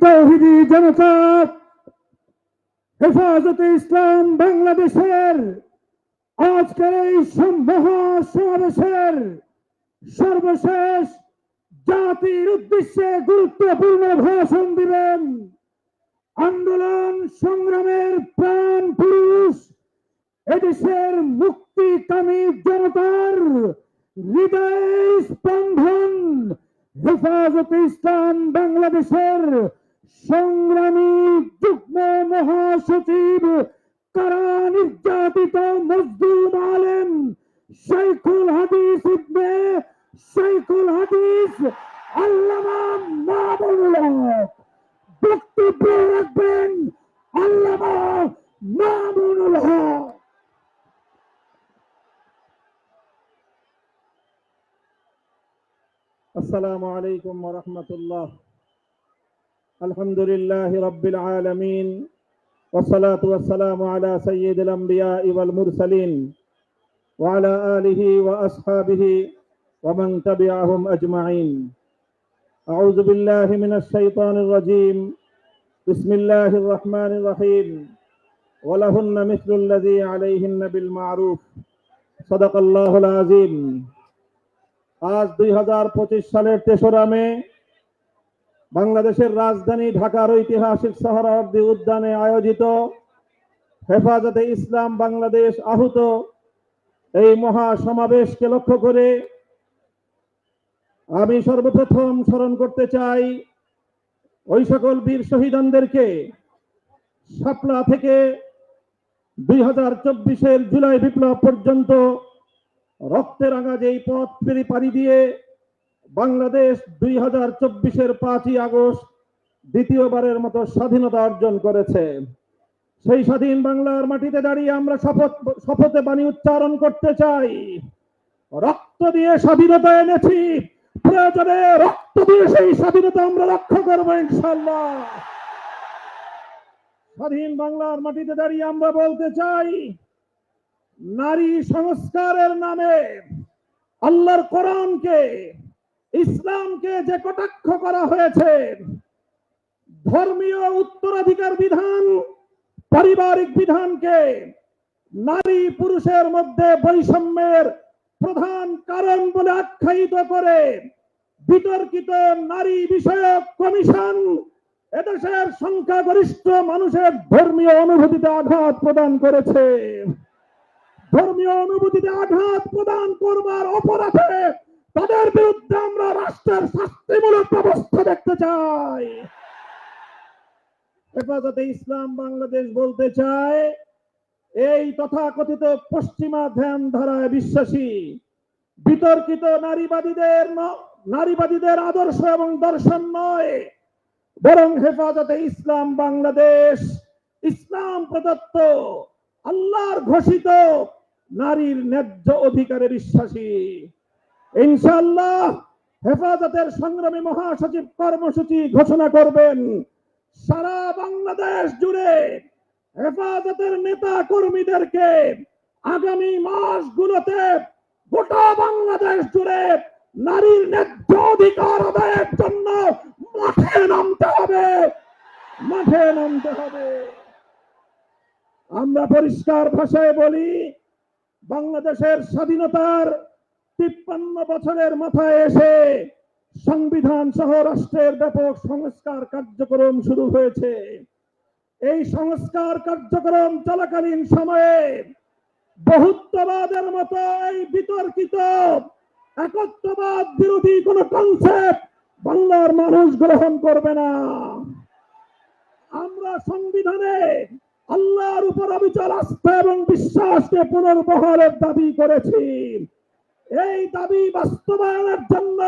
তৌহিদি জনতা হেফাজতে ইসলাম বাংলাদেশের আজকের এই সম- মহাসমাবেশের সর্বশেষ জাতির উদ্দেশ্যে গুরুত্বপূর্ণ ভাষণ দিবেন আন্দোলন সংগ্রামের প্রাণ পুরুষ এদেশের মুক্তিকামী জনতার হৃদয় স্পন্দন হেফাজতে ইসলাম বাংলাদেশের সংগ্রামী যুগ্ম মহাসচিব, কারা নির্যাতিত মজদুম আলেম শেখুল হাদিস ইবনে শেখুল হাদিস, আল্লামা মামুনুল্লাহ বক্তব্য রাখবেন আল্লামা আসসালামু আলাইকুম ওয়া রাহমাতুল্লাহ। الحمد لله رب العالمين والصلاة والسلام على سيد الأنبياء والمرسلين وعلى آله وأصحابه ومن تبعهم أجمعين أعوذ بالله من الشيطان الرجيم بسم الله الرحمن الرحيم ولهن مثل الذي عليهن بالمعروف صدق الله العظيم আজ দুই হাজার পঁচিশ সালের তেসরা মে বাংলাদেশের রাজধানী ঢাকার ঐতিহাসিক সোহরাওয়ার্দী উদ্যানে আয়োজিত হেফাজতে ইসলাম বাংলাদেশ আহত এই মহা সমাবেশকে লক্ষ্য করে আমি সর্বপ্রথম স্মরণ করতে চাই ওই সকল বীর শহীদানদেরকে শাপলা থেকে দুই হাজার চব্বিশের জুলাই বিপ্লব পর্যন্ত রক্তের রাঙা যেই পথ পেরি পাড়ি দিয়ে বাংলাদেশ দুই হাজার চব্বিশের পাঁচই আগস্ট দ্বিতীয়বারের মতো স্বাধীনতা অর্জন করেছে। সেই স্বাধীন বাংলার মাটিতে দাঁড়িয়ে আমরা শপথ, শপথে বাণী উচ্চারণ করতে চাই। রক্ত দিয়ে স্বাধীনতা এনেছি। প্রয়োজনে রক্ত দিয়ে সেই স্বাধীনতা আমরা রক্ষা করব ইনশাল্লাহ স্বাধীন বাংলার মাটিতে দাঁড়িয়ে আমরা বলতে চাই, নারী সংস্কারের নামে আল্লাহর কোরআনকে ইসলামকে যে কটাক্ষ করা হয়েছে, ধর্মীয় উত্তরাধিকার বিধান, পারিবারিক বিধানকে নারী পুরুষের মধ্যে বৈষম্যের প্রধান কারণ বলে আখ্যায়িত করে বিতর্কিত নারী বিষয়ক কমিশন এদেশের সংখ্যাগরিষ্ঠ মানুষের ধর্মীয় অনুভূতিতে আঘাত প্রদান করেছে। ধর্মীয় অনুভূতিতে আঘাত প্রদান করবার অপরাধে তাদের বিরুদ্ধে আমরা রাষ্ট্রের শাস্তিমূলক ব্যবস্থা দেখতে চাই। হেফাজতে ইসলাম বাংলাদেশ বলতে চায় এই তথাকথিত পশ্চিমা ধ্যান ধারায় বিশ্বাসী, বিতর্কিত নারীবাদীদের নারীবাদীদের আদর্শ এবং দর্শন নয়, বরং হেফাজতে ইসলাম বাংলাদেশ, ইসলাম প্রদত্ত, আল্লাহর ঘোষিত, নারীর ন্যায্য অধিকারে বিশ্বাসী। ইনশাআল্লাহ হেফাজতের সংগ্রামী মহাসচিব কর্মসূচি ঘোষণা করবেন। সারা বাংলাদেশ জুড়ে হেফাজতের নেতা কর্মীদেরকে আগামী মাসগুলোতে গোটা বাংলাদেশ জুড়ে নারীর ন্যায্য অধিকার আদায়ের জন্য মাঠে নামতে হবে। মাঠে নামতে হবে। আমরা পরিষ্কার ভাষায় বলি, বাংলাদেশের স্বাধীনতার তিপ্পান্ন বছরের মাথায় এসে সংবিধান সহ রাষ্ট্রের ব্যাপক সংস্কার কার্যক্রম শুরু হয়েছে। এই সংস্কার কার্যক্রম চলাকালীন সময়ে বহুত্ববাদের মতো এই বিতর্কিত, একত্ববাদ বিরোধী কোন কনসেপ্ট বাংলার মানুষ গ্রহণ করবে না। আমরা সংবিধানে আল্লাহর উপর অবিচল আস্থা এবং বিশ্বাসকে পুনর্বহালের দাবি করেছি। এই দাবি বাস্তবায়নের জন্য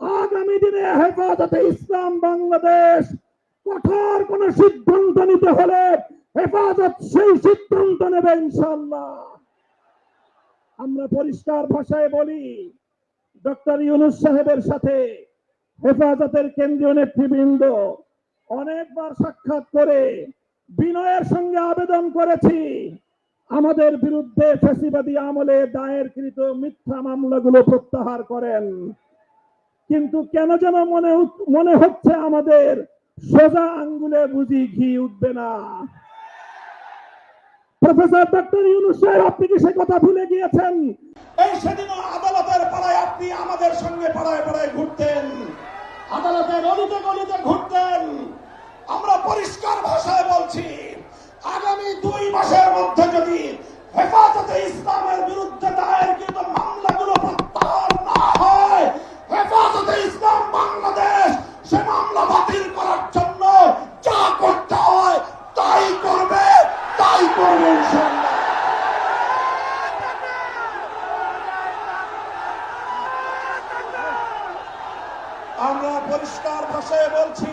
আগামী দিনে হেফাজতে ইসলাম বাংলাদেশ কঠোর কোন সিদ্ধান্ত নিতে হলে হেফাজত সেই সিদ্ধান্ত নেবে ইনশাল্লাহ আমরা পরিষ্কার ভাষায় বলি, ডক্টর ইউনুস সাহেবের সাথে হেফাজতের কেন্দ্রীয় নেতৃবৃন্দ অনেকবার সাক্ষাৎ করে বিনয়ের সঙ্গে আবেদন করেছি। আমাদের বিরুদ্ধে ফেসিবাদী আমলে দায়েরকৃত মিথ্যা মামলাগুলো প্রত্যাহার করেন। কিন্তু কেন যেন মনে মনে হচ্ছে আমাদের সোজা আঙ্গুলে বুঝি ঘি উঠবে না। প্রফেসর ডক্টর ইউনুস সাহেব, আপনি কি সে কথা ভুলে গিয়েছেন? এই সেদিনও আদালতের পাড়ায় আপনি আমাদের সঙ্গে পাড়ায় পাড়ায় ঘুরতেন। আদালতের অলিতে গলিতে ঘুরতেন। আমরা পরিষ্কার ভাষায় বলছি আগামী দুই মাসের মধ্যে যদি হেফাজতে ইসলামের বিরুদ্ধে দায়েরকৃত মামলাগুলো প্রত্যাহার না হয়, হেফাজতে ইসলাম বাংলাদেশ সে মামলা বাতিল করার জন্য যা করতে হয় তাই করবে তাই করবে আমরা পরিষ্কার ভাষায় বলছি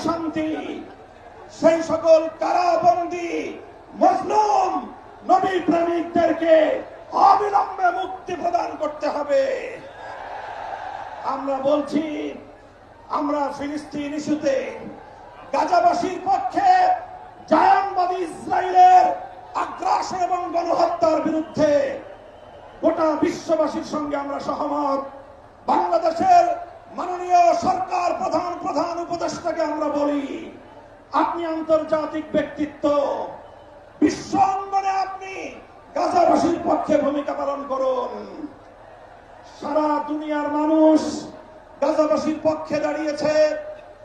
প্রশান্তি সেই সকল কারাবন্দি মজলুম নবী প্রেমিকদেরকে অবিলম্বে মুক্তি প্রদান করতে হবে। আমরা বলছি, আমরা ফিলিস্তিন ইস্যুতে গাজাবাসীর পক্ষে জায়ানবাদী ইসরায়েলের আগ্রাসন এবং গণহত্যার বিরুদ্ধে গোটা বিশ্ববাসীর সঙ্গে আমরা সহমত। বাংলাদেশের মাননীয় সরকার প্রধান প্রধান উপদেষ্টাকে আমরা বলি, আপনি আন্তর্জাতিক ব্যক্তিত্ব। বিশ্ব অঙ্গনে আপনি গাজাবাসীর পক্ষে ভূমিকা পালন করুন। সারা দুনিয়ার মানুষ গাজাবাসীর পক্ষে দাঁড়িয়েছে।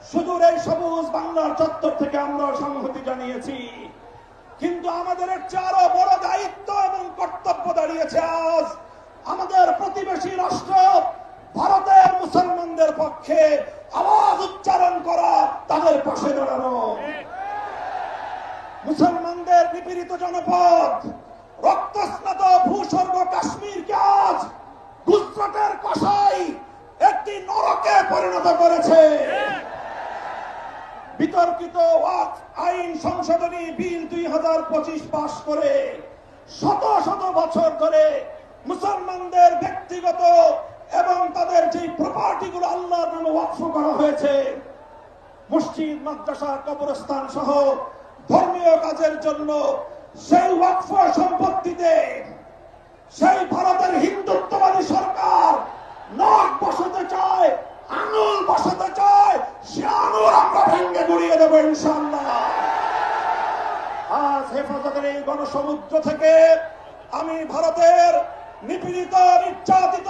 সুদূর এই সবুজ বাংলার চত্বর থেকে আমরা সংহতি জানিয়েছি। কিন্তু আমাদের একটি আরও বড় দায়িত্ব এবং কর্তব্য দাঁড়িয়েছে আজ আমাদের প্রতিবেশী রাষ্ট্র ভারতের মুসলমানদের পক্ষে আওয়াজ উচ্চারণ করা তাদের পাশে দাঁড়ানো। মুসলমানদের নিপীড়িত জনপদ, রক্তস্নাত ভূস্বর্গ কাশ্মীরকে আজ গুজরাটের কষাই একটি নরকে পরিণত করেছে। বিতর্কিত আইন সংশোধনী বিল দুই হাজার পঁচিশ পাশ করে শত শত বছর ধরে মুসলমানদের ব্যক্তিগত এবং তাদের যে প্রপার্টি গুলো আল্লাহর নামে ওয়াকফ করা হয়েছে, মসজিদ, মাদ্রাসা, কবরস্থান সহ ধর্মীয় কাজের জন্য সেই ওয়াকফ সম্পত্তিতে সেই ভারতের হিন্দুত্ববাদী সরকার নখ বসাতে চায়, আঙুল বসাতে চায়, সে আঙুল আমরা ভেঙে গুড়িয়ে দেবো ইনশাল্লাহ আজ হেফাজতের এই গণসমুদ্র থেকে আমি ভারতের নিপীড়িত, নির্যাতিত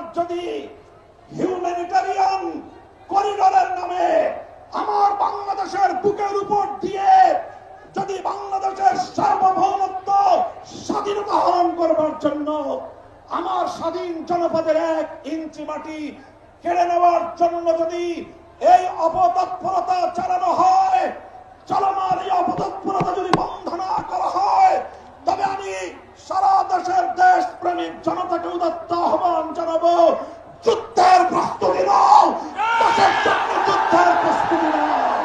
যদি হিউম্যানিটারিয়ান করিডোরের নামে আমার বাংলাদেশের বুকের উপর দিয়ে যদি বাংলাদেশের সার্বভৌমত্ব স্বাধীনতা হরণ করবার জন্য আমার স্বাধীন জনপদের এক ইঞ্চি মাটি কেড়ে নেওয়ার জন্য যদি এই অপতৎপরতা চালানো হয়, চলমান এই অপতৎপরতা যদি বন্ধ না করা হয়, তবে আমি সারা দেশের দেশ প্রেমিক জনতাকে উদাত্ত আহ্বান জানাব যুদ্ধের প্রস্তুতি নাও দেশের জন্য যুদ্ধের প্রস্তুতি নাও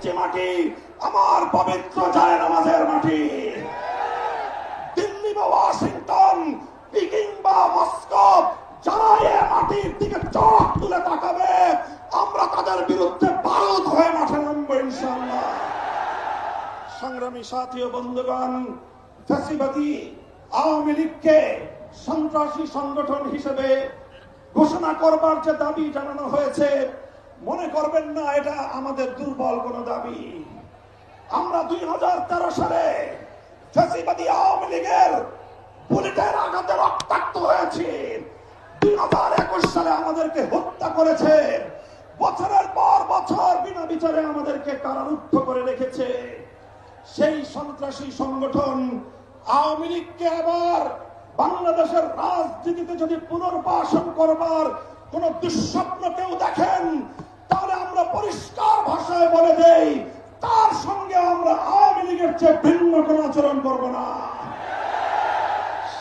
ইঞ্চি মাটি আমার পবিত্র যায় নামাজের মাটি দিল্লি বা ওয়াশিংটন পিকিং বা মস্কো যারা এ মাটির দিকে চোখ তুলে তাকাবে আমরা তাদের বিরুদ্ধে বারুদ হয়ে মাঠে নামবো ইনশাল্লাহ সংগ্রামী সাথী ও বন্ধুগণ, ফ্যাসিবাদী আওয়ামী লীগকে সন্ত্রাসী সংগঠন হিসেবে ঘোষণা করবার যে দাবি জানানো হয়েছে, মনে করবেন না, এটা আমাদের দুর্বল কোনো দাবি। আমরা দুই হাজার তেরো সালে ফ্যাসিবাদী আওয়ামী লীগের বুলেটের আঘাতে রক্তাক্ত হয়েছি। দুই হাজার একুশ সালে আমাদেরকে হত্যা করেছে। বছরের পর বছর বিনা বিচারে আমাদেরকে কারারুদ্ধ করে রেখেছে। সেই সন্ত্রাসী সংগঠন আওয়ামী লীগকে আবার বাংলাদেশের রাজনীতিতে যদি পুনর্বাসন করবার কোন দুঃস্বপ্ন কেউ দেখেন, তাহলে আমরা পরিষ্কার ভাষায় বলে দেই, তার সঙ্গে আমরা আওয়ামী লীগের চেয়ে ভিন্ন কোন আচরণ করব না।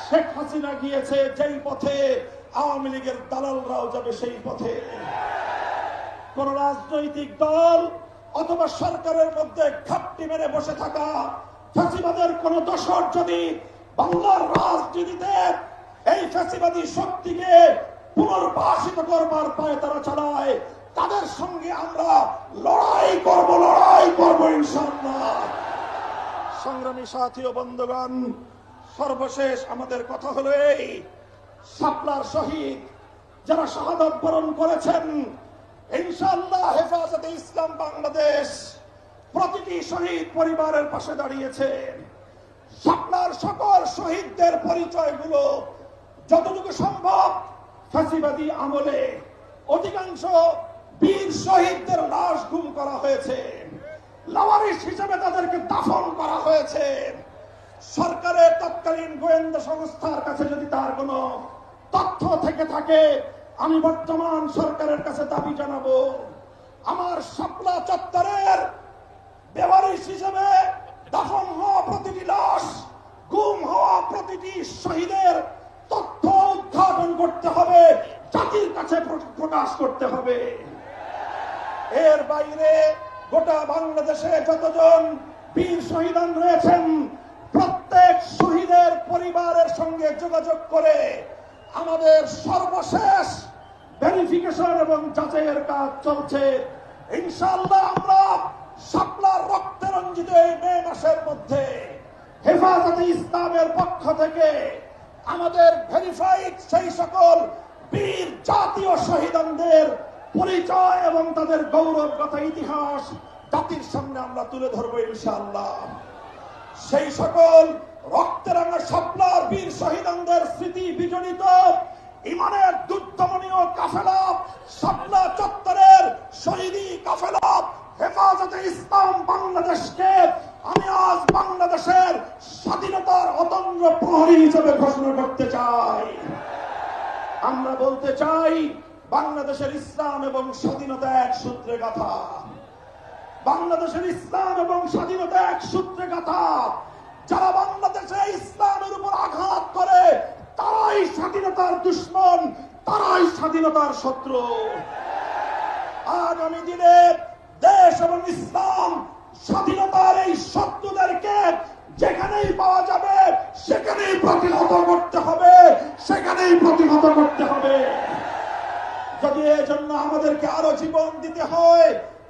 শেখ হাসিনা গিয়েছে যেই পথে, আওয়ামী লীগের দালালরাও যাবে সেই পথে। কোন রাজনৈতিক দল অথবা সরকারের মধ্যে ঘাপটি মেরে বসে থাকা ফাঁসিবাদের কোন দশর যদি বাংলার রাজনীতিতে এই ফাঁসিবাদী শক্তিকে পুনর্বাসিত করবার পায়ে তারা চালায় তাদের সঙ্গে আমরা লড়াই করব লড়াই করব ইনশাল্লাহ সংগ্রামী সাথী ও বন্ধুগণ, সর্বশেষ আমাদের কথা হলো এই সাপলার শহীদ, যারা শাহাদত বরণ করেছেন ইনশাআল্লাহ হেফাজতে ইসলাম বাংলাদেশ প্রতিটি শহীদ পরিবারের পাশে দাঁড়িয়েছে আপনার সকল শহীদদের পরিচয়গুলো যতটুকু সম্ভব ফাঁসিবাদী আমলে। অধিকাংশ বীর শহীদদের লাশ গুম করা হয়েছে। লাওয়ারিস হিসেবে তাদেরকে দাফন করা হয়েছে। সরকারের তৎকালীন গোয়েন্দা সংস্থার কাছে যদি তার কোনো তথ্য থেকে থাকে আমি বর্তমান সরকারের কাছে দাবি জানাব, আমার শাপলা চত্বরের বেওয়ারিশ হিসেবে দাফন হওয়া প্রতিটি লাশ, গুম হওয়া প্রতিটি শহীদের তথ্য উদ্ঘাটন করতে হবে, জাতির কাছে প্র- প্রকাশ করতে হবে। এর বাইরে গোটা বাংলাদেশে যতজন বীর শহীদান রয়েছেন, প্রত্যেক শহীদের পরিবারের সঙ্গে যোগাযোগ করে আমাদের সর্বশেষ ভেরিফিকেশন এবং যাচাইয়ের কাজ চলছে। ইনশাআল্লাহ আমরা শাপলার রক্তে রঞ্জিত এই মে মাসের মধ্যে হেফাজতে ইসলামের পক্ষ থেকে আমাদের ভেরিফাইড সেই সকল বীর জাতীয় শহীদদের পরিচয় এবং তাদের গৌরবগত ইতিহাস জাতির সামনে আমরা তুলে ধরবো ইনশাআল্লাহ। সেই সকল আমরা বলতে চাই, বাংলাদেশের ইসলাম এবং স্বাধীনতা এক সূত্রে গাথা। বাংলাদেশের ইসলাম এবং স্বাধীনতা এক সূত্রে গাথা। যারা বাংলাদেশে ইসলামের উপর আঘাত করে, তারাই স্বাধীনতার দুশ্মন, তারাই স্বাধীনতার শত্রু। আগামী দিনে দেশ এবং ইসলাম স্বাধীনতার এই শত্রুদেরকে যেখানেই পাওয়া যাবে, সেখানেই প্রতিহত করতে হবে, সেখানেই প্রতিহত করতে হবে। যদি এজন্য আমাদেরকে আরও জীবন দিতে হয়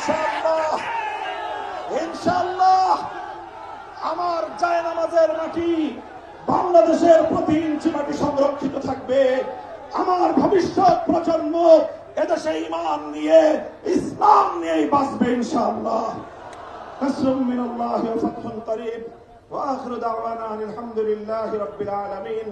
ইনশাল্লাহ ইনশাল্লাহ আমার জায়নামাজের মাটি বাংলাদেশের প্রতি ইঞ্চি মাটি সংরক্ষিত থাকবে। আমার ভবিষ্যৎ প্রজন্ম এদেশে ইমান নিয়ে, ইসলাম নিয়েই বাঁচবে ইনশাআল্লাহ। আলহামদুলিল্লাহ রবিল আলমিন।